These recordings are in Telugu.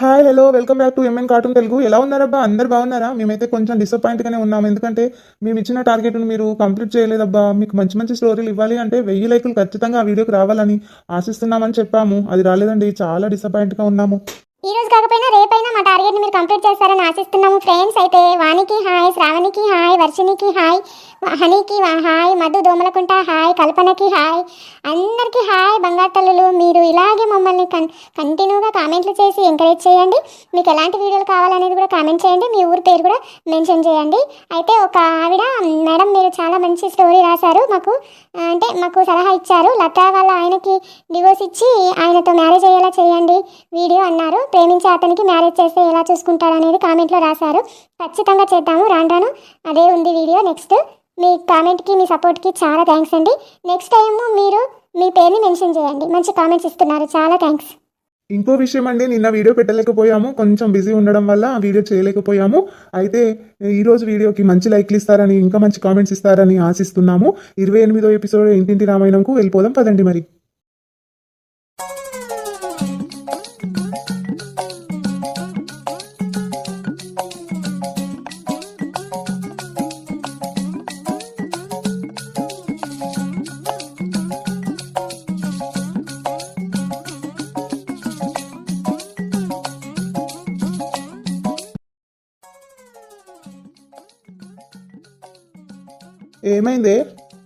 Hi hello welcome back to MN cartoon Telugu ఎలా ఉన్నారబ్బా అందరు బాగున్నారా? మేమైతే కొంచెం డిసప్పాయింట్గానే ఉన్నాం. ఎందుకంటే మేము ఇచ్చిన టార్గెట్ను మీరు కంప్లీట్ చేయలేదబ్బా మీకు మంచి మంచి స్టోరీలు ఇవ్వాలి అంటే వెయ్యి లైకులు ఖచ్చితంగా ఆ వీడియోకి రావాలని ఆశిస్తున్నామని చెప్పాము. అది రాలేదండి. చాలా డిసప్పాయింట్గా ఉన్నాము. ఈ రోజు కాకపోయినా రేపైనా మా టార్గెట్ మీరు కంప్లీట్ చేస్తారని ఆశిస్తున్నాము ఫ్రెండ్స్ అయితే వానికి హాయ్ శ్రావణికి హాయ్ వర్షినికి హాయ్. హనీకి హాయ్ మధు దోమలకుంట హాయ్ కల్పనకి హాయ్. అందరికీ హాయ్ బంగారు తల్లులు మీరు ఇలాగే మమ్మల్ని కన్ కంటిన్యూగా కామెంట్లు చేసి ఎంకరేజ్ చేయండి. మీకు ఎలాంటి వీడియోలు కావాలనేది కూడా కామెంట్ చేయండి. మీ ఊరి పేరు కూడా మెన్షన్ చేయండి. అయితే ఒక ఆవిడ మేడం మీరు చాలా మంచి స్టోరీ రాశారు. మాకు అంటే మాకు సలహా ఇచ్చారు. లతా వాళ్ళ ఆయనకి డివోర్స్ ఇచ్చి ఆయనతో మ్యారేజ్ అయ్యేలా చేయండి వీడియో అన్నారు. ప్రేమించే అతనికి మ్యారేజ్ చేస్తే ఎలా చూసుకుంటాడు అనేది కామెంట్లో రాశారు. ఖచ్చితంగా చేద్దాము. రాను రాను. అదే ఉంది వీడియో. నెక్స్ట్ మీ కామెంట్కి మీ సపోర్ట్కి చాలా థ్యాంక్స్ అండి. నెక్స్ట్ టైం మీరు మీ పేరుని మెన్షన్ చేయండి. మంచి కామెంట్స్ ఇస్తున్నారు. చాలా థ్యాంక్స్ ఇంకో విషయం అండి. నిన్న వీడియో పెట్టలేకపోయాము. కొంచెం బిజీ ఉండడం వల్ల ఆ వీడియో చేయలేకపోయాము. అయితే ఈరోజు వీడియోకి మంచి లైక్లు ఇస్తారని ఇంకా మంచి కామెంట్స్ ఇస్తారని ఆశిస్తున్నాము. ఇరవై ఎనిమిదో ఎపిసోడ్ ఇంటింటి రామాయణంకు వెళ్ళిపోదాం. పదండి మరి.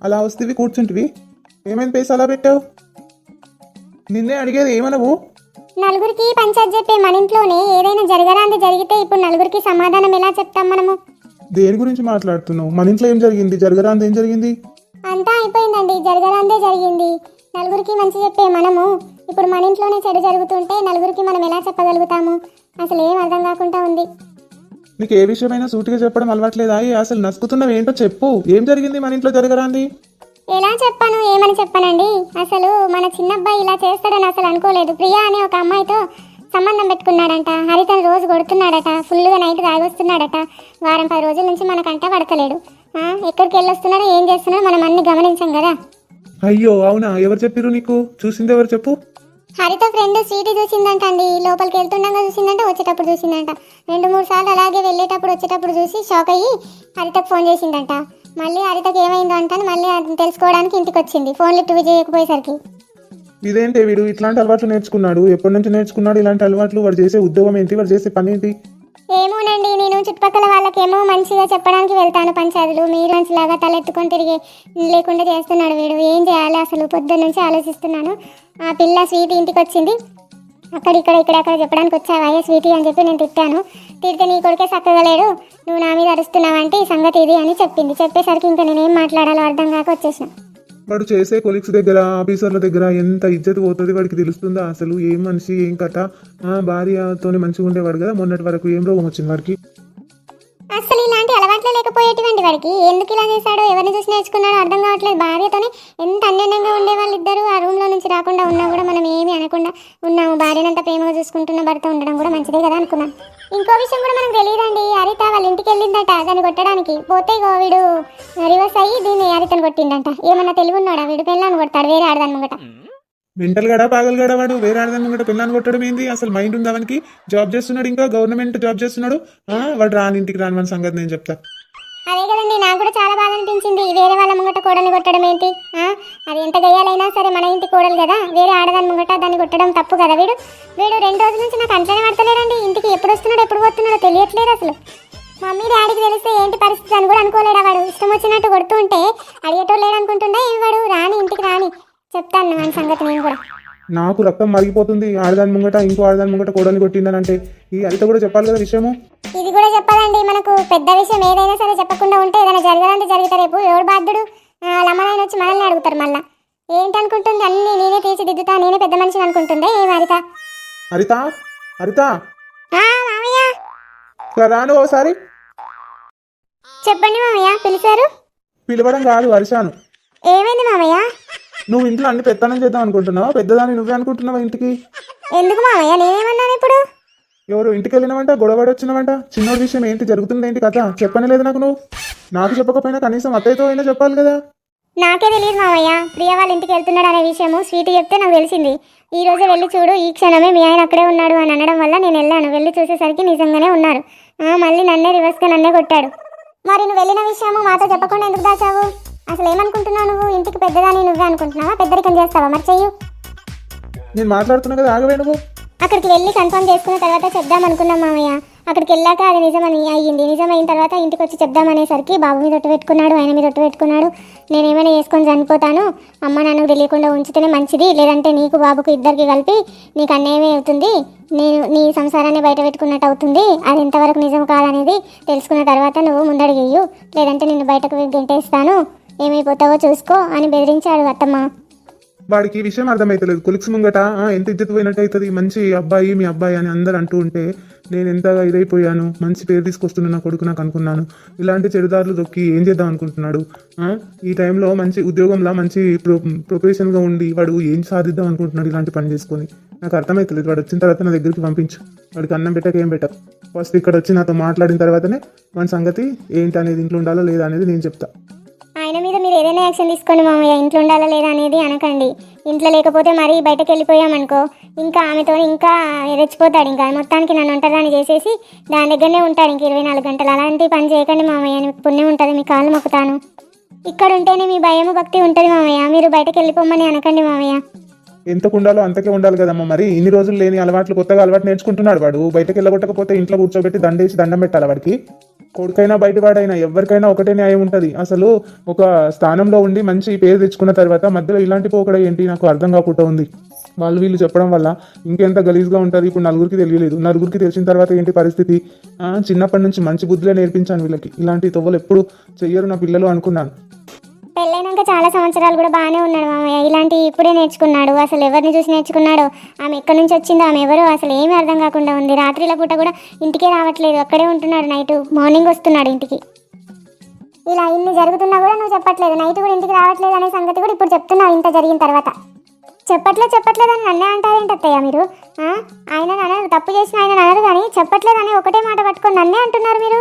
అలా వస్తేవి కూర్చుంటివి. ఏమైంది పేసి అలా పెట్టావు? నిన్నే అడిగేది ఏమనవు? నలుగురికి పంచాయత్ చెప్పే మన ఇంట్లోనే ఏదైనా జరగరాంది జరిగితే ఇప్పుడు నలుగురికి సమాధానం ఎలా చెప్తాం మనము? దేని గురించి మాట్లాడుతున్నావు? మన ఇంట్లో ఏం జరిగింది? జరగరాంది ఏం జరిగింది? అంతా అయిపోయిందండి. జరగరాందే జరిగింది. నలుగురికి మంచి చెప్పే మనము. ఇప్పుడు మన ఇంట్లోనే చెడు జరుగుతుంటే నలుగురికి మనం ఎలా చెప్పగలుగుతాము? అసలు ఏం అర్థం కాకుండా ఉంది. నీకు ఏ విషయమైనా సూటిగా చెప్పడం అలవాట్లేదా? అసలు నసుకుతున్నావు ఏంటో చెప్పు. ఏం జరిగింది మన ఇంట్లో జరగరాంది? ఎలా చెప్పాను? ఏమని చెప్పానండి? అసలు మన చిన్నబ్బాయి ఇలా చేస్తాడని అసలు అనుకోలేదు. ప్రియా అనే ఒక అమ్మాయితో సంబంధం పెట్టుకున్నాడంట. హరితను రోజు కొడుతున్నాడట. ఫుల్గా నైట్ తాగొస్తున్నాడట. వారం పది రోజుల నుంచి మనకంట పడతలేడు. ఆ, ఎక్కడికి వెళ్ళొస్తున్నాడో ఏం చేస్తున్నాడో మనం అన్ని గమనించాం కదా. అయ్యో అవునా? ఎవరు చెప్పిరు నీకు? చూసింది ఎవరు చెప్పు? హరిత ఫ్రెండ్ స్వీటీ చూసిందంట అండి లోపలికి వెళ్తుండగా చూసిందంట వచ్చేటప్పుడు చూసిందంట. రెండు మూడు సార్లు అలాగే వెళ్ళేటప్పుడు వచ్చేటప్పుడు చూసి షాక్ అయ్యి హరితకు ఫోన్ చేసిందంట. మళ్ళీ హరితకు ఏమైందో అంటాను మళ్ళీ అది తెలుసుకోవడానికి ఇంటికి వచ్చింది. ఫోన్ లిఫ్ట్ చేయకపోయేసరికి. ఇదేంటి వీడు ఇట్లాంటి అలవాట్లు నేర్చుకున్నాడు? ఎప్పటి నుంచి నేర్చుకున్నాడు ఇలాంటి అలవాట్లు? వాడు చేసే ఉద్యోగం ఏంటి? వాడు చేసే పని ఏంటి? ఏమోనండి నేను చుట్టుపక్కల వాళ్ళకేమో మంచిగా చెప్పడానికి వెళ్తాను పంచాయతీలు. మీరు మంచిలాగా తలెత్తుకొని తిరిగి లేకుండా చేస్తున్నాడు వీడు. ఏం చేయాలి అసలు? పొద్దున్న నుంచి ఆలోచిస్తున్నాను. ఆ పిల్ల స్వీట్ ఇంటికి వచ్చింది అక్కడ ఇక్కడ ఇక్కడ అక్కడ చెప్పడానికి వచ్చావా? స్వీటీ అని చెప్పి నేను తిట్టాను. తిడితే నీ కొడుకే చక్కగా లేడు. నువ్వు నా మీద అరుస్తున్నావంటే ఈ సంగతి ఇది అని చెప్పింది. చెప్పేసరికి ఇంకా నేనేం మాట్లాడాలో అర్థం కాక వచ్చేసిన. వాడు చేసే కొలీగ్స్ దగ్గర ఆఫీసర్ల దగ్గర ఎంత ఇజ్జత్ పోతుంది వాడికి తెలుస్తుందా? అసలు ఏం మనిషి ఏం కథ? ఆ భార్యతోనే మంచిగా ఉండేవాడు కదా మొన్నటి వరకు. ఏం రోగం వచ్చింది వాడికి? అసలు ఇలాంటి అలవాట్లు లేకపోయేటువంటి వాడికి. ఎందుకు ఇలా చేశాడో ఎవరిని చూసి నేర్చుకున్నాడో అర్థం కావట్లేదు భార్యతోనే. ఎంత అన్యోన్యంగా ఉండే వాళ్ళిద్దరూ ఆ రూమ్లో నుంచి రాకుండా ఉన్నా కూడా మనం ఏమీ అనకుండా ఉన్నాము. భార్యనంత ప్రేమగా చూసుకుంటున్న భర్త ఉండడం కూడా మంచిదే కదా అనుకున్నాం. ఇంకో విషయం కూడా మనకు తెలియదండి. హరిత వాళ్ళ ఇంటికి వెళ్ళిందట దాన్ని కొట్టడానికి. పోతే ఇగో వీడు రివర్స్ అయ్యి దీన్ని హరితను కొట్టిందంట. ఏమన్నా తెలివి ఉన్నాడా? వీడు పెళ్ళాను కొడతాడు వేరే ఆడదాన్ని ముంగట. మెంటల్ గడా పాగలు గడా వాడు? వేరే ఆడదాన్ని కూడా పిల్లని కొట్టడం ఏంది? అసలు మైండ్ ఉంది వానికి? జాబ్ చేస్తున్నాడు ఇంకా? గవర్నమెంట్ జాబ్ చేస్తున్నాడు? వాడు రాని ఇంటికి రాని మన సంగతి నేను చెప్తా. అదే కదండి నాకు కూడా చాలా బాధ అనిపించింది. వేరే వాళ్ళ ముంగట కోడలు కొట్టడం ఏంటి? ఆ? అది ఎంత గయ్యాలైనా సరే మన ఇంటి కోడలు కదా. వేరే ఆడదాని ముంగట దాన్ని కొట్టడం తప్పు కదా వీడు? వీడు రెండు రోజుల నుంచి నాకు అంట్లోనే పడతలేడండి ఇంటికి ఎప్పుడు వస్తున్నాడు ఎప్పుడు పోతున్నాడో తెలియట్లేదు అసలు. మమ్మీ డాడీకి తెలిస్తే ఏంటి పరిస్థితి అని కూడా అనుకోలేడా వాడు? ఇష్టం వచ్చినట్టు కొడుతూ ఉంటే అడిగేటోడు లేడు అనుకుంటుండే వాడు? రాని చెప్తాను మన సంగతి నేను కూడా. నాకు రక్తం మరిగిపోతుంది. ఆడదాని ముంగట ఇంకో ఆడదాని ముంగట కోడని కొట్టిందనంటే ఈ హరిత కూడా చెప్పాలి కదా విషయము? ఇది కూడా చెప్పదండి మనకు పెద్ద విషయం ఏదైనా సరే చెప్పకుండా ఉంటే ఏదైనా జరగాలంటే జరిగితే రేపు ఎవడు బాధ్యుడు? లమ్మనాయన వచ్చి మనల్ని అడుగుతారు మళ్ళా. ఏంటి అనుకుంటుంది అన్ని నేనే తీర్చిదిద్దుతా నేనే పెద్ద మనిషిని అనుకుంటుందే ఏ హరిత హరిత హరిత రాను ఓసారి. చెప్పండి మామయ్య పిలిచారు? పిలవడం కాదు హరిశాను ఏమైంది మామయ్య? నువ్వు ఇంట్లో అన్ని పెత్తనం చేద్దాం అనుకుంటున్నావా? పెద్దదాన్ని నువ్వే అనుకుంటున్నావా ఇంటికి? ఎందుకు మామయ్య నేనేమన్నాను ఇప్పుడు? ఎవరు ఇంటికి వెళ్ళినవంట? గొడవడి వచ్చినవంట? చిన్నోడి విషయం ఏంటి? జరుగుతుంది ఏంటి కథ? చెప్పనే లేదు నాకు నువ్వు. నాకు చెప్పకపోయినా కనీసం అత్తయ్యతో అయినా చెప్పాలి కదా. నాకే తెలియదు మామయ్య ప్రియ వాళ్ళ ఇంటికి వెళ్తున్నాడు అనే విషయము స్వీట్ చెప్తే నాకు తెలిసింది. ఈ రోజే వెళ్ళి చూడు ఈ క్షణమే మీ ఆయన అక్కడే ఉన్నాడు అని అనడం వల్ల నేను వెళ్ళాను. వెళ్ళి చూసేసరికి నిజంగానే ఉన్నారు. మళ్ళీ నన్నే రివర్స్గా నన్నే కొట్టాడు. మరి నువ్వు వెళ్ళిన విషయము మాతో చెప్పకుండా ఎందుకు దాచావు? అసలు ఏమనుకుంటున్నావు నువ్వు? ఇంటికి పెద్దదాని నువ్వే అనుకుంటున్నావా? పెద్దరికం చేస్తావా? మరి చెయ్యు. నేను మాట్లాడుతున్నా కదా ఆగవే నువ్వు. అక్కడికి వెళ్ళి కన్ఫర్మ్ చేసుకున్న తర్వాత చెప్దాం అనుకున్నాం మామయ్య. అక్కడికి వెళ్ళాక అది నిజమని అయ్యింది. నిజమైన తర్వాత ఇంటికి వచ్చి చెప్దామనేసరికి బాబు మీద ఒట్టు పెట్టుకున్నాడు ఆయన మీద ఒట్టు పెట్టుకున్నాడు. నేను ఏమైనా చేసుకొని చనిపోతాను. అమ్మ నాన్నకు తెలియకుండా ఉంచితేనే మంచిది. లేదంటే నీకు బాబుకు ఇద్దరికి కలిపి నీకు అన్యాయమే అవుతుంది. నేను నీ సంసారాన్ని బయట పెట్టుకున్నట్టు అవుతుంది. అది ఎంతవరకు నిజం కాదనేది తెలుసుకున్న తర్వాత నువ్వు ముందడిగేయు లేదంటే నిన్ను బయటకు గెంటేస్తాను. ఏమైపోతావో చూసుకో అని బెదిరించాడు అత్తమ్మ. వాడికి ఈ విషయం అర్థమైతలేదు. కొలిక్స్ ముంగట ఆ, ఎంత ఇజ్జత్ పోయినట్టు అవుతుంది మంచి అబ్బాయి మీ అబ్బాయి అని అందరు అంటూ ఉంటే నేను ఎంతగా ఇదైపోయాను? మంచి పేరు తీసుకొస్తున్న నా కొడుకు నాకు అనుకున్నాను. ఇలాంటి చెడుదారులు దొక్కి ఏం చేద్దాం అనుకుంటున్నాడు? ఆ, ఈ టైంలో మంచి ఉద్యోగంలో మంచి ప్రొ ప్రొఫెషన్గా ఉండి వాడు ఏం సాధిద్దాం అనుకుంటున్నాడు ఇలాంటి పని చేసుకొని? నాకు అర్థమైతలేదు. వాడు వచ్చిన తర్వాత నా దగ్గరికి పంపించు. వాడికి అన్నం పెట్టక ఏం పెట్టకు. ఫస్ట్ ఇక్కడ వచ్చి నాతో మాట్లాడిన తర్వాతనే మన సంగతి ఏంటి అనేది ఇంట్లో ఉండాలో లేదా అనేది నేను చెప్తా. ఆయన మీద మీరు ఏదైనా యాక్షన్ తీసుకోండి మామయ్య. ఇంట్లో ఉండాలా లేదా అనేది అనకండి. ఇంట్లో లేకపోతే మరీ బయటకు వెళ్ళిపోయామనుకో ఇంకా ఆమెతో ఇంకా రెచ్చిపోతాడు. ఇంకా మొత్తానికి నన్ను ఒంటరిదాన్ని చేసేసి దాని దగ్గరనే ఉంటాడు. ఇంక ఇరవై నాలుగు గంటలు అలాంటి పని చేయకండి మామయ్య. మీకు పుణ్యం ఉంటుంది మీ కాళ్ళు మొక్కుతాను ఇక్కడ ఉంటేనే మీ భయము భక్తి ఉంటుంది మామయ్య. మీరు బయటకు వెళ్ళిపోమని అనకండి మామయ్య. ఎంతకు ఉండాలో అంతకే ఉండాలి కదమ్మా మరి. ఇన్ని రోజులు లేని అలవాట్లు కొత్తగా అలవాటు నేర్చుకుంటున్నాడు వాడు. బయటకు వెళ్ళగొట్టకపోతే ఇంట్లో కూర్చోబెట్టి దండేసి దండం పెట్టాలి వాడికి? కొడుకైనా బయటవాడైనా ఎవరికైనా ఒకటే న్యాయం ఉంటుంది. అసలు ఒక స్థానంలో ఉండి మంచి పేరు తెచ్చుకున్న తర్వాత మధ్యలో ఇలాంటి పోకడ ఏంటి నాకు అర్థం కాకుండా ఉంది. వాళ్ళు వీళ్ళు చెప్పడం వల్ల ఇంకెంత గలీజ్గా ఉంటుంది ఇప్పుడు నలుగురికి తెలియలేదు. నలుగురికి తెలిసిన తర్వాత ఏంటి పరిస్థితి? చిన్నప్పటి నుంచి మంచి బుద్ధులే నేర్పించాను వీళ్ళకి. ఇలాంటి తొవ్వలు ఎప్పుడు చెయ్యరు నా పిల్లలు అనుకున్నాను. పెళ్ళైనాక చాలా సంవత్సరాలు కూడా బాగానే ఉన్నాడు మామయ్య. ఇలాంటి ఇప్పుడే నేర్చుకున్నాడు. అసలు ఎవరిని చూసి నేర్చుకున్నాడో? ఆమె ఎక్కడి నుంచి వచ్చిందో ఆమె ఎవరో అసలు ఏమీ అర్థం కాకుండా ఉంది. రాత్రిల పూట కూడా ఇంటికే రావట్లేదు. అక్కడే ఉంటున్నాడు నైట్. మార్నింగ్ వస్తున్నాడు ఇంటికి. ఇలా ఇన్ని జరుగుతున్నా కూడా నువ్వు చెప్పట్లేదు. నైట్ కూడా ఇంటికి రావట్లేదు అనే సంగతి కూడా ఇప్పుడు చెప్తున్నావు ఇంత జరిగిన తర్వాత. చెప్పట్లేదు చెప్పట్లేదు అని నన్నే అంటారేంటి అత్తయ్య మీరు? ఆయన అనరు తప్పు చేసిన ఆయన అనరు కానీ చెప్పట్లేదు అని ఒకటే మాట పట్టుకొని నన్నే అంటున్నారు మీరు.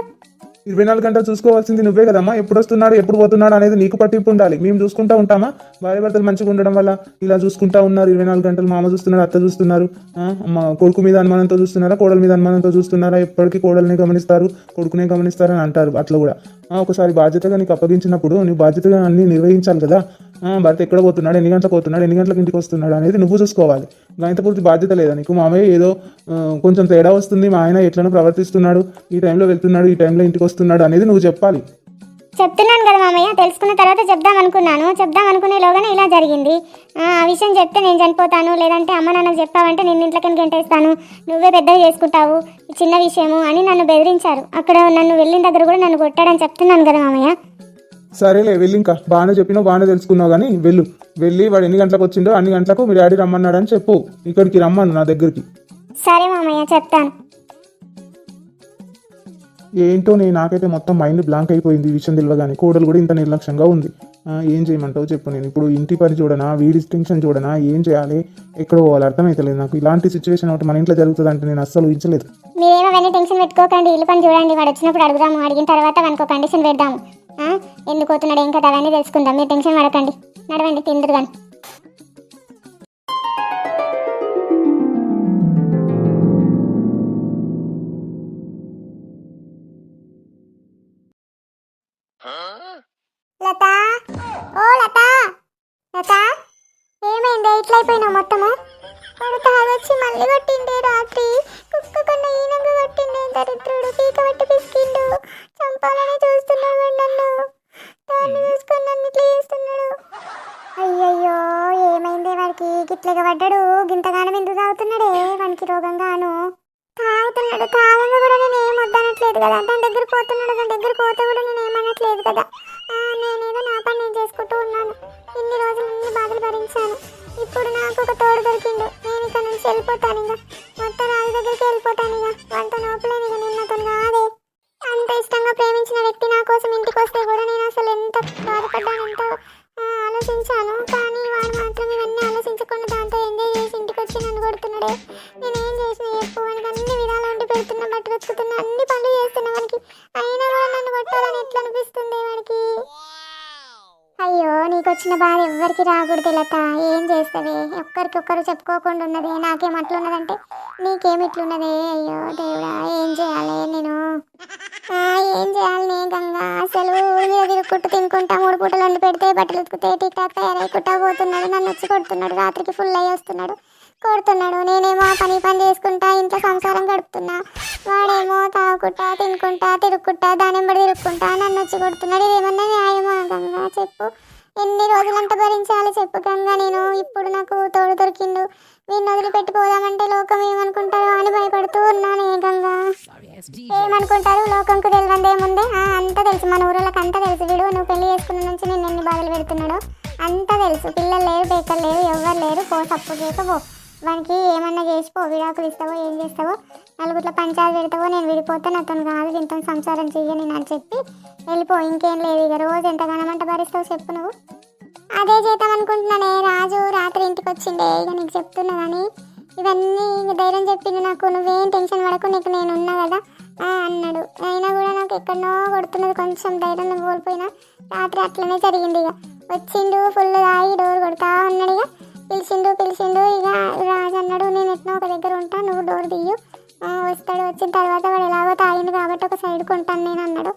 ఇరవై నాలుగు గంటలు చూసుకోవాల్సింది నువ్వే కదమ్మా. ఎప్పుడు వస్తున్నాడు ఎప్పుడు పోతున్నాడు అనేది నీకు పట్టింపు ఉండాలి. మేము చూసుకుంటా ఉంటామా? భార్య భర్తలు మంచిగా ఉండడం వల్ల ఇలా చూసుకుంటా ఉన్నారు. ఇరవై నాలుగు గంటలు మామ చూస్తున్నారు అత్త చూస్తున్నారు. మా కొడుకు మీద అనుమానంతో చూస్తున్నారా? కోడల మీద అనుమానంతో చూస్తున్నారా? ఎప్పటికీ కోడల్ని గమనిస్తారు కొడుకునే గమనిస్తారని అని అంటారు అట్లా కూడా. ఒకసారి బాధ్యతగా నీకు అప్పగించినప్పుడు నీ బాధ్యతగా అన్ని నిర్వహించాలి కదా. భర్త ఎక్కడ పోతున్నాడు? ఎన్ని గంటలకు పోతున్నాడు? ఎన్ని గంటలకు ఇంటికి వస్తున్నాడు? అనేది నువ్వు చూసుకోవాలి. గాయంత పూర్తి బాధ్యత లేదా? నీకు మామయ్య ఏదో కొంచెం తేడా వస్తుంది. మా ఆయన ఎట్లనో ప్రవర్తిస్తున్నాడు. ఈ టైంలో వెళ్తున్నాడు. ఈ టైంలో ఇంటికి వస్తున్నాడు అనేది నువ్వు చెప్పాలి. చెప్తున్నాను కదా మామయ్య. తెలుసుకున్న తర్వాత చెప్దాం అనుకున్నాను. చెప్దాం అనుకునేలోగానే ఇలా జరిగింది. ఆ విషయం చెప్తే నేను చనిపోతాను. లేదంటే అమ్మ నాన్నకు చెప్పావంటే నేను ఇంట్లోకి గెంటేస్తాను. నువ్వే పెద్దగా చేసుకుంటావు. చిన్న విషయము అని నన్ను బెదిరించారు. అక్కడ నన్ను వెళ్ళిన దగ్గర కూడా నన్ను కొట్టాడని చెప్తున్నాను కదా మామయ్య. సరేలే వెళ్ళి ఇంకా. బాగానే చెప్పినావు బాగానే తెలుసుకున్నావు కానీ వెళ్ళు. వెళ్ళి వాడు ఎన్ని గంటలకు వచ్చిండో అన్ని గంటలకు మీ డాడీ రమ్మన్నాడని చెప్పు. ఇక్కడికి రమ్మను నా దగ్గరికి. సరే మామయ్య చెప్తాను. ఏంటో నేను నాకైతే మొత్తం మైండ్ బ్లాంక్ అయిపోయింది ఈ విషయం తెలియగానే కోడలు కూడా ఇంత నిర్లక్ష్యంగా ఉంది. ఏం చేయమంటావు చెప్పు నేను. ఇప్పుడు ఇంటి పని చూడనా వీడి టెన్షన్ చూడనా ఏం చేయాలి ఎక్కడ పోవాలి అర్థమైతలేదు నాకు. ఇలాంటి సిచ్యువేషన్ ఒకటి మన ఇంట్లో జరుగుతుంది అంటే నేను అస్సలు ఊహించలేదు. మీరేమో అవన్నీ టెన్షన్ పెట్టుకోకండి. ఇల్లు పని చూడండి. వాడు వచ్చినప్పుడు అడుగుదాము అడిగిన తర్వాత ఒక కండిషన్ పెడదాము? ఎందుకు పోతున్నాడు ఏం కదా అవన్నీ తెలుసుకుందాం. మీరు టెన్షన్ పడకండి. నడవండి తిందురు కానీ లత? ఓ లత! లత? ఏమైంది? ఇట్లా మొత్తము? వాడు తాగొచ్చి మళ్ళీ కొట్టిండే రాత్రి. కుక్క కన్నా ఈనంగా కొట్టిండే దరిద్రుడు. పీక పట్టి పిసికిండు. చంపాలని చూస్తున్నాడు నన్ను. వాడికి పడ్డాడు గింతగానం ఎందుకు తాగుతున్నాడే? వానికి రోగంగాను. తాగుతున్నాడు తాగంగా కూడా నేను ఏం వద్దనట్లేదు కదా. దాని దగ్గర పోతున్నాడు దాని దగ్గర పోతే కూడా నేను ఏమనట్లేదు కదా నేనేదో నా పని నేను చేసుకుంటూ ఉన్నాను. ఇన్ని రోజులు ఇన్ని బాధలు భరించాను. ఇప్పుడు నాకు ఒక తోడు దొరికిండు నేను ఇక్కడ నుంచి వెళ్ళిపోతాను ఇంకా. మొత్తం రాజు దగ్గరికి వెళ్ళిపోతాను ఇక. వంట నోపలేను ఇక నిన్నతో కాదే అంత ఇష్టంగా ప్రేమించిన వ్యక్తి నా కోసం ఇంటికి వస్తే కూడా నేను అసలు ఎంత బాధపడ్డాను ఎంత ఆలోచించాను. కానీ వాడు మాత్రం ఇవన్నీ ఆలోచించకుండా దాంతో ఎంజాయ్ చేసి ఇంటికి వచ్చి నన్ను కొడుతున్నాడే. నేను ఏం చేసిన చెప్పు. వానికి అన్ని విధాలు వండి పెడుతున్నా బట్టలు ఉతుకుతున్నా అన్ని పనులు చేస్తున్నా వానికి. అయినా కూడా నన్ను కొట్టాలని ఎట్లా అనిపిస్తుంది వాడికి? నీకు వచ్చిన బాధ ఎవ్వరికి రాకూడదు లత. ఏం చేస్తావే? ఒక్కరికొక్కరు చెప్పుకోకుండా ఉన్నదే నాకేం అట్లున్నదంటే? నీకేం ఇట్లున్నదే? అయ్యో దేవుడా ఏం చేయాలి నేను? ఏం చేయాలి నే గంగా? అసలు ఊరి తిరుగుకుంటూ తినుకుంటా మూడు పూటలు వండి పెడితే బట్టలు ఉతికితే టిక్ టాక్ తయారైకుంటా పోతున్నాడు నన్ను వచ్చి కొడుతున్నాడు రాత్రికి ఫుల్ అయ్యి వస్తున్నాడు కొడుతున్నాడు. నేనేమో పని పని చేసుకుంటా ఇంట్లో సంసారం గడుపుతున్నా. వాడేమో తాగుకుంటా తినుకుంటా తిరుగుకుంటా దాని వెంబడి తిరుగుకుంటా నన్ను వచ్చి కొడుతున్నాడు. ఇదేమన్నా న్యాయమా గంగా చెప్పు. ఎన్ని రోజులంట భరించాలి చెప్పు గంగా నేను. ఇప్పుడు నాకు తోడు దొరికిండు. వీడిని వదిలిపెట్టి పోదామంటే లోకం ఏమనుకుంటారో అని భయపడుతూ ఉన్నాను ఏ గంగా ఏమనుకుంటారు? లోకంకు తెలియంది ఏముంది ఆ, అంతా తెలుసు. మన ఊళ్ళకి అంతా తెలుసు. వీడు నువ్వు పెళ్ళి చేసుకున్న నుంచి నేను ఎన్ని బాధలు పెడుతున్నాడో? అంతా తెలుసు. పిల్లలు లేరు బేకలు లేరు ఎవరు లేరు. పో తప్పు చేయక పో. వానికి ఏమన్నా చేసిపో విడాకులు ఇస్తావో ఏం చేస్తావో నలుగురిలో పంచాలు పెడతావో నేను విడిపోతే నాతో కాదు ఇంత సంసారం చెయ్యని అని చెప్పి వెళ్ళిపో ఇంకేం లేదు ఇక. రోజు ఎంతగానమంట భరిస్తావు చెప్పు నువ్వు. అదే చేద్దాం అనుకుంటున్నానే రాజు రాత్రి ఇంటికి వచ్చిండే ఇక నీకు చెప్తున్నా కానీ ఇవన్నీ ధైర్యం చెప్పింది నాకు నువ్వేం టెన్షన్ పడకు నీకు నేను ఉన్నా కదా ఆ, అన్నాడు. అయినా కూడా నాకు ఎక్కడనో కొడుతున్నది కొంచెం ధైర్యం కోల్పోయినా రాత్రి అట్లనే జరిగింది ఇక. వచ్చిండు ఫుల్ తాగి డోర్ కొడతా ఉన్నాడు ఇక. పిలిచిండు పిలిచిండు ఇక రాజు అన్నాడు నేను ఎట్నో ఒక దగ్గర ఉంటా నువ్వు డోర్ తీయు. వస్తాడు వచ్చిన తర్వాత వాడు ఎలాగో తాగింది కాబట్టి ఒక సైడ్ కొంటాను నేను అన్నాడు.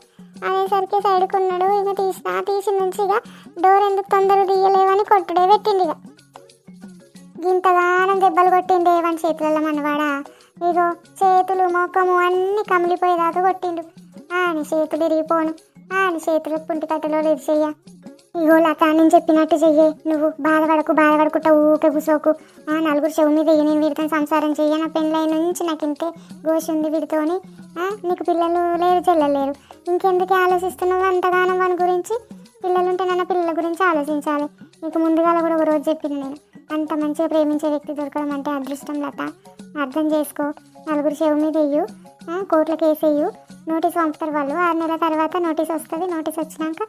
అనేసరికి సైడ్ ఉన్నాడు ఇక తీసిన తీసిన నుంచి ఇక డోర్ ఎందుకు తొందరగా తీయలేవని కొట్టుడే పెట్టింది ఇక. ఇంతగానం దెబ్బలు కొట్టిండు ఏవని చేతులలో మనవాడా? ఇగో చేతులు మొక్కము అన్ని కమిలిపోయేదాకా కొట్టిండు. ఆని చేతులు ఇరిగిపోను ఆని చేతులు పుంటి కట్టలో ఇది చెయ్య ఇగో లత నేను చెప్పినట్టు చెయ్యి. నువ్వు బాధపడకు బాధపడుకుంటా ఊకే కూసోకు. ఆ నలుగురు చెవు మీద నేను వీడితో సంసారం చెయ్యి నా పెళ్ళైన నుంచి నాకు ఇంతే గోషి ఉంది వీడితోని. నీకు పిల్లలు లేరు చెల్లలేరు ఇంకెందుకు ఆలోచిస్తున్నావు అంతగానం వాని గురించి? పిల్లలుంటే నన్న పిల్లల గురించి ఆలోచించాలి. నీకు ముందుగా కూడా ఒక రోజు చెప్పింది నేను. అంత మంచిగా ప్రేమించే వ్యక్తి దొరకడం అంటే అదృష్టం లత. అర్థం చేసుకో. నలుగురు చెవు మీద వెయ్యు కోర్టులకు కేసు నోటీస్ పంపుతారు వాళ్ళు. ఆరు నెలల తర్వాత నోటీస్ వస్తుంది. నోటీస్ వచ్చినాక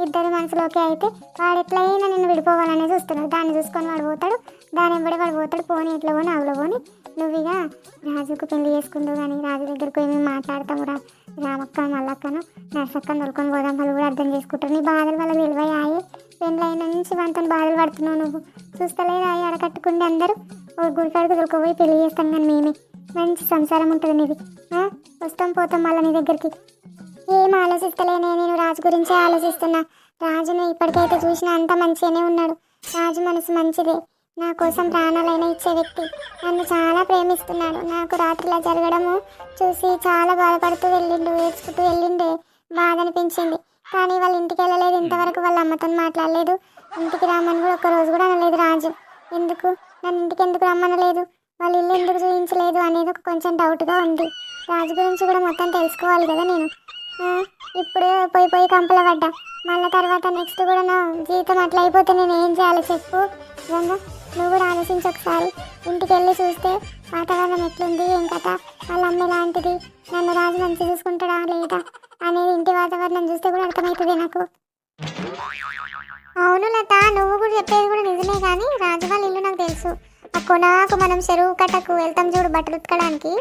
ఇద్దరు మనసులోకి అయితే వాడు ఎట్లయినా నిన్ను విడిపోవాలనే చూస్తున్నాడు. దాన్ని చూసుకొని వాడు పోతాడు. దాని వెంబడి వాడు పోతాడు. పోనీ ఇట్లా పోని అవులో పోని. నువ్వు ఇక రాజుకు పెళ్ళి చేసుకుందో కానీ రాజు దగ్గరకు పోయి మేము మాట్లాడతాము రా. రామక్క మల్లక్కను నర్సక్కను దొరుకొని పోదాం. వాళ్ళు కూడా అర్థం చేసుకుంటారు. నీ బాధలు వల్ల విలువయ్యాయి. పెళ్ళైన నుంచి వంతను బాధలు పడుతున్నావు నువ్వు. చూస్తలేదు అయ్యి అడకట్టుకుండి అందరూ? ఓ గుడికాడికి దొరకపోయి పెళ్ళి చేస్తాం కానీ మేమే. మంచి సంసారం ఉంటుంది నీది. వస్తాం పోతాం మళ్ళీ నీ దగ్గరికి. ఏం ఆలోచిస్తలేనే నేను రాజు గురించే ఆలోచిస్తున్నా. రాజుని ఇప్పటికైతే చూసిన అంత మంచిగానే ఉన్నాడు. రాజు మనసు మంచిదే. నా కోసం ప్రాణాలైన ఇచ్చే వ్యక్తి. నన్ను చాలా ప్రేమిస్తున్నాడు. నాకు రాత్రిలా జరగడము చూసి చాలా బాధపడుతూ వెళ్ళిండు ఏడ్చుకుంటూ వెళ్ళిండే బాధ అనిపించింది కానీ వాళ్ళ ఇంటికి వెళ్ళలేదు. ఇంతవరకు వాళ్ళ అమ్మతో మాట్లాడలేదు. ఇంటికి రామని కూడా ఒక్క రోజు కూడా అనలేదు రాజు. ఎందుకు? నన్ను ఇంటికి ఎందుకు రమ్మనలేదు? వాళ్ళ ఇల్లు ఎందుకు చూపించలేదు అనేది ఒక కొంచెం డౌట్గా ఉంది. రాజు గురించి కూడా మొత్తం తెలుసుకోవాలి కదా నేను. ఇప్పుడు పోయి పోయి కంపల పడ్డా. మళ్ళీ తర్వాత నెక్స్ట్ కూడా నా జీవితం అట్లా అయిపోతే నేను ఏం చేయాలి చెప్పు. నిజంగా నువ్వు కూడా ఆలోచించి ఒకసారి. ఇంటికి వెళ్ళి చూస్తే వాతావరణం ఎట్లుంది ఏం కథ? వాళ్ళ అమ్మ లాంటిది నన్ను రాజు మంచి చూసుకుంటాడా లేదా? అనేది ఇంటి వాతావరణం చూస్తే కూడా అర్థమవుతుంది నాకు. అవును లత నువ్వు కూడా చెప్పేది కూడా నిజమే కానీ రాజు వాళ్ళ ఇల్లు నాకు తెలుసు. ఆ కొనాకు మనం చెరువు కట్టకు వెళ్తాం చూడు బట్టలు ఉతకడానికి.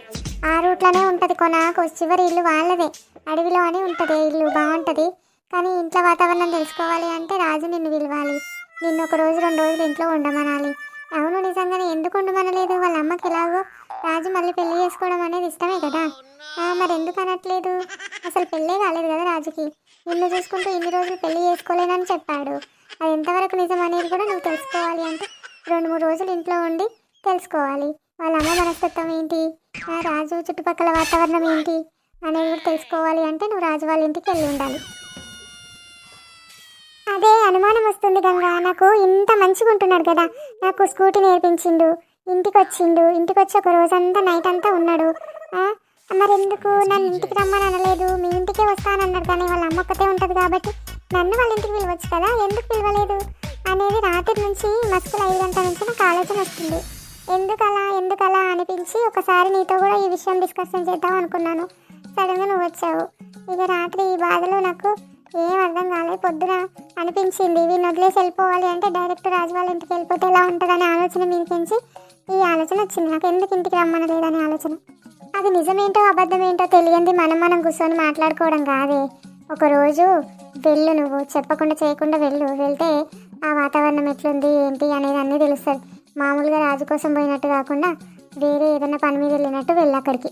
ఆ రూట్లోనే ఉంటుంది కొనాకు చివరి ఇల్లు వాళ్ళదే. అడవిలో అని ఉంటుంది ఇల్లు బాగుంటుంది. కానీ ఇంట్లో వాతావరణం తెలుసుకోవాలి అంటే రాజు నిన్ను పిలవాలి. నిన్ను ఒక రోజు రెండు రోజులు ఇంట్లో ఉండమనాలి. అవును నిజంగానే ఎందుకు ఉండమనలేదు? వాళ్ళ అమ్మకి ఎలాగో రాజు మళ్ళీ పెళ్ళి చేసుకోవడం అనేది ఇష్టమే కదా. ఆ, మరి ఎందుకు అనట్లేదు? అసలు పెళ్ళే కాలేదు కదా రాజుకి. నిన్ను చూసుకుంటూ ఇన్ని రోజులు పెళ్ళి చేసుకోలేనని చెప్పాడు. అది ఎంతవరకు నిజం అనేది కూడా నువ్వు తెలుసుకోవాలి అంటే రెండు మూడు రోజులు ఇంట్లో ఉండి తెలుసుకోవాలి. వాళ్ళ అమ్మ మనస్తత్వం ఏంటి? ఆ రాజు చుట్టుపక్కల వాతావరణం ఏంటి? అనేది కూడా తెలుసుకోవాలి అంటే నువ్వు రాజు వాళ్ళ ఇంటికి వెళ్ళి ఉండాలి. అదే అనుమానం వస్తుంది గంగా. నాకు ఇంత మంచిగా ఉంటున్నాడు కదా. నాకు స్కూటీ నేర్పించిండు ఇంటికి వచ్చిండు ఇంటికి వచ్చి ఒక రోజంతా నైట్ అంతా ఉన్నాడు. మరి ఎందుకు? నన్ను ఇంటికి రమ్మని అనలేదు. మీ ఇంటికే వస్తానన్నాడు కానీ వాళ్ళ అమ్మ ఒక్కతే ఉంటుంది కాబట్టి నన్ను వాళ్ళ ఇంటికి పిలవచ్చు కదా. ఎందుకు పిలవలేదు? అనేది రాత్రి నుంచి మస్తులు ఐదు గంటల నుంచి నాకు ఆలోచన వస్తుంది. ఎందుకు అలా ఎందుకు అలా అనిపించి ఒకసారి నీతో కూడా ఈ విషయం డిస్కషన్ చేద్దాం అనుకున్నాను. సడన్గా నువ్వు వచ్చావు. ఇక రాత్రి ఈ బాధలో నాకు ఏం అర్థం కాలేదు. పొద్దున అనిపించింది వీడిని వదిలేసి వెళ్ళిపోవాలి అంటే డైరెక్ట్ రాజు వాళ్ళ ఇంటికి వెళ్ళిపోతే ఎలా ఉంటుందనే ఆలోచన మీదకించి ఈ ఆలోచన వచ్చింది. నాకు ఎందుకు ఇంటికి రమ్మనలేదనే ఆలోచన. అది నిజమేంటో అబద్ధమేంటో తెలియంది మనం మనం కూర్చొని మాట్లాడుకోవడం కాదే. ఒకరోజు వెళ్ళు నువ్వు చెప్పకుండా చేయకుండా వెళ్ళు. వెళ్తే ఆ వాతావరణం ఎట్లుంది ఏంటి అనేది అన్నీ తెలుస్తుంది. మామూలుగా రాజు కోసం పోయినట్టు కాకుండా వేరే ఏదైనా పని మీద వెళ్ళినట్టు వెళ్ళి అక్కడికి.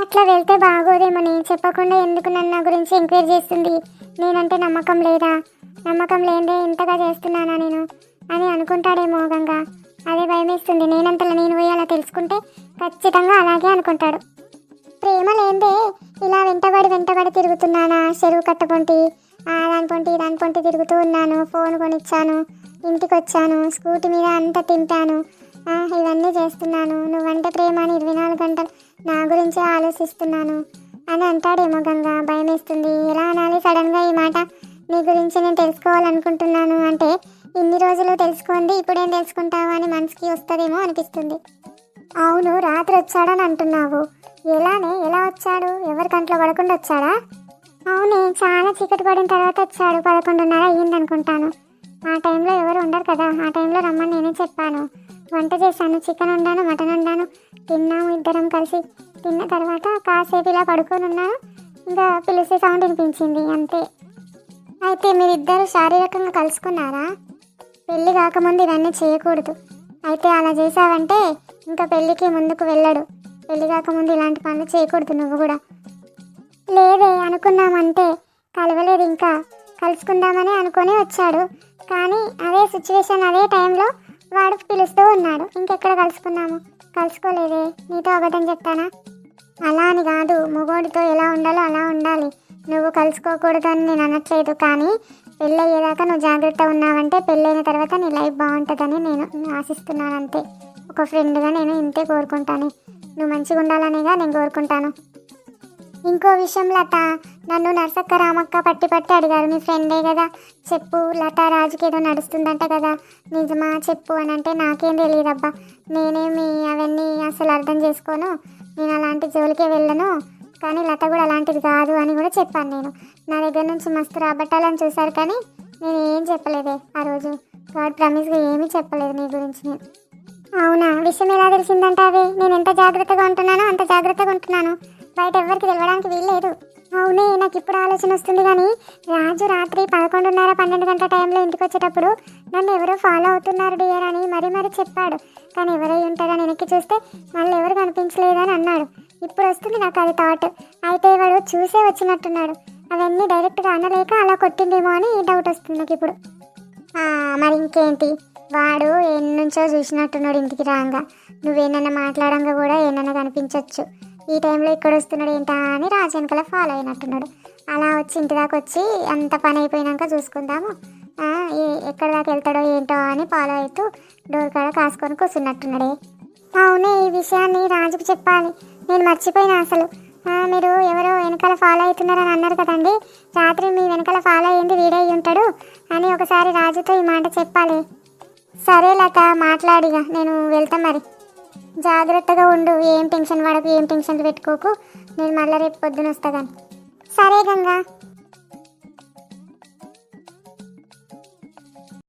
అట్లా వెళ్తే బాగోదేమో నేను చెప్పకుండా ఎందుకు నన్ను నా గురించి ఎంక్వైరీ చేస్తుంది? నేనంటే నమ్మకం లేదా? నమ్మకం లేదే ఇంతగా చేస్తున్నానా నేను? అని అనుకుంటాడేమో గంగా. అదే భయమేస్తుంది. నేనంతలా నేను పోయి అలా తెలుసుకుంటే ఖచ్చితంగా అలాగే అనుకుంటాడు. ప్రేమ లేదే ఇలా వెంటబడి వెంటబడి తిరుగుతున్నానా? చెరువు కట్టపొంటి దాని పొంటి దాని పొంటి తిరుగుతూ ఉన్నాను. ఫోన్ కొనిచ్చాను. ఇంటికి వచ్చాను స్కూటీ మీద అంతా తింటాను. ఇవన్నీ చేస్తున్నాను. నువ్వంటే ప్రేమ అని ఇరవై నాలుగు గంటలు నా గురించే ఆలోచిస్తున్నాను. అని అంటాడేమో గంగా. భయం వేస్తుంది ఎలా అనాలి? సడన్గా ఈ మాట నీ గురించి నేను తెలుసుకోవాలనుకుంటున్నాను అంటే ఇన్ని రోజులు తెలుసుకోండి ఇప్పుడేం తెలుసుకుంటావు అని మనసుకి వస్తుందేమో అనిపిస్తుంది. అవును రాత్రి వచ్చాడని అంటున్నావు. ఎలానే? ఎలా వచ్చాడు? ఎవరి కంట్లో పడకుండా వచ్చాడా? అవును చాలా చీకటి పడిన తర్వాత వచ్చాడు. పదకొండున్నర అయ్యింది అనుకుంటాను ఆ టైంలో ఎవరు ఉండరు కదా. ఆ టైంలో రమ్మని నేనే చెప్పాను. వంట చేశాను చికెన్ వండాను మటన్ వండాను. తిన్నాము ఇద్దరం కలిసి. తిన్న తర్వాత కాసేపు ఇలా పడుకొని ఉన్నాను. ఇంకా పిలిచే సౌండ్ వినిపించింది అంతే. అయితే మీరిద్దరు శారీరకంగా కలుసుకున్నారా? పెళ్ళి కాకముందు ఇవన్నీ చేయకూడదు. అయితే అలా చేసావంటే ఇంకా పెళ్ళికి ముందుకు వెళ్ళడు. పెళ్ళి కాకముందు ఇలాంటి పనులు చేయకూడదు నువ్వు కూడా. లేదే అనుకున్నామంటే కలవలేదు ఇంకా. కలుసుకుందామని అనుకొని వచ్చాడు. కానీ అదే సిచ్యువేషన్ అదే టైంలో వాడు పిలుస్తూ ఉన్నాడు. ఇంకెక్కడ కలుసుకున్నాము కలుసుకోలేదే. నీతో అబద్ధం చెప్తానా? అలా అని కాదు. మొగోడితో ఎలా ఉండాలో అలా ఉండాలి. నువ్వు కలుసుకోకూడదు అని నేను అనట్లేదు. కానీ పెళ్ళయ్యేదాకా నువ్వు జాగ్రత్త ఉన్నావంటే పెళ్ళైన తర్వాత నీ లైఫ్ బాగుంటుందని నేను ఆశిస్తున్నాను అంతే ఒక ఫ్రెండ్గా నేను ఇంతే కోరుకుంటాను. నువ్వు మంచిగా ఉండాలనేగా నేను కోరుకుంటాను. ఇంకో విషయం లత నన్ను నర్సక్క రామక్క పట్టి పట్టి అడిగారు. మీ ఫ్రెండే కదా. చెప్పు లత రాజుకి ఏదో నడుస్తుందంట కదా. నిజమా చెప్పు అని అంటే నాకేం తెలియదబ్బా నేనేమి అవన్నీ అసలు అర్థం చేసుకోను. నేను అలాంటి జోలికే వెళ్ళను. కానీ లత కూడా అలాంటిది కాదు అని కూడా చెప్పాను నేను. నా దగ్గర నుంచి మస్తు రాబట్టాలని చూశారు కానీ నేను ఏం చెప్పలేదే ఆ రోజు. గాడ్ ప్రామిస్గా ఏమీ చెప్పలేదు నీ గురించి నేను. అవునా? విషయం ఎలా తెలిసిందంటే అది నేను ఎంత జాగ్రత్తగా ఉంటున్నానో అంత జాగ్రత్తగా ఉంటున్నాను. బయట ఎవరికి తెలవడానికి వీల్లేదు. అవునే నాకు ఇప్పుడు ఆలోచన వస్తుంది కానీ రాజు రాత్రి పదకొండున్నర పన్నెండు గంటల టైంలో ఇంటికి వచ్చేటప్పుడు నన్ను ఎవరో ఫాలో అవుతున్నారు డియర్ అని మరీ మరీ చెప్పాడు. కానీ ఎవరై ఉంటారని వెనక్కి చూస్తే మళ్ళీ ఎవరు కనిపించలేదని అన్నాడు. ఇప్పుడు వస్తుంది నాకు అది థాట్ అయితే వాడు చూసే వచ్చినట్టున్నాడు. అవన్నీ డైరెక్ట్గా అనలేక అలా కొట్టిందేమో అని డౌట్ వస్తుంది నాకు ఇప్పుడు. మరి ఇంకేంటి? వాడు ఎన్నుంచో చూసినట్టున్నాడు ఇంటికి రాగా. నువ్వేనన్నా మాట్లాడంగా కూడా ఏమన్నా కనిపించవచ్చు ఈ టైంలో ఇక్కడ వస్తున్నాడు ఏంటా అని రాజు వెనకాల ఫాలో అయినట్టున్నాడు. అలా వచ్చి ఇంటి దాకా వచ్చి అంత పని అయిపోయినాక చూసుకుందాము. ఎక్కడ దాకా వెళ్తాడో ఏంటో అని ఫాలో అవుతూ డోర్ కాడ కాసుకొని కూర్చున్నట్టున్నాడే. అవునే ఈ విషయాన్ని రాజుకు చెప్పాలి. నేను మర్చిపోయినా అసలు. మీరు ఎవరో వెనకాల ఫాలో అవుతున్నారని అన్నారు కదండి. రాత్రి మీ వెనకాల ఫాలో అయ్యింది వీడే ఉంటాడు అని ఒకసారి రాజుతో ఈ మాట చెప్పాలి. సరే లత మాట్లాడిగా నేను వెళ్తా మరి. జాగ్రత్తగా ఉండు. ఏం టెన్షన్ పడకు ఏం టెన్షన్ పెట్టుకోకు. నేను మళ్ళీ రేపు పొద్దున వస్తా కానీ సరే గంగా.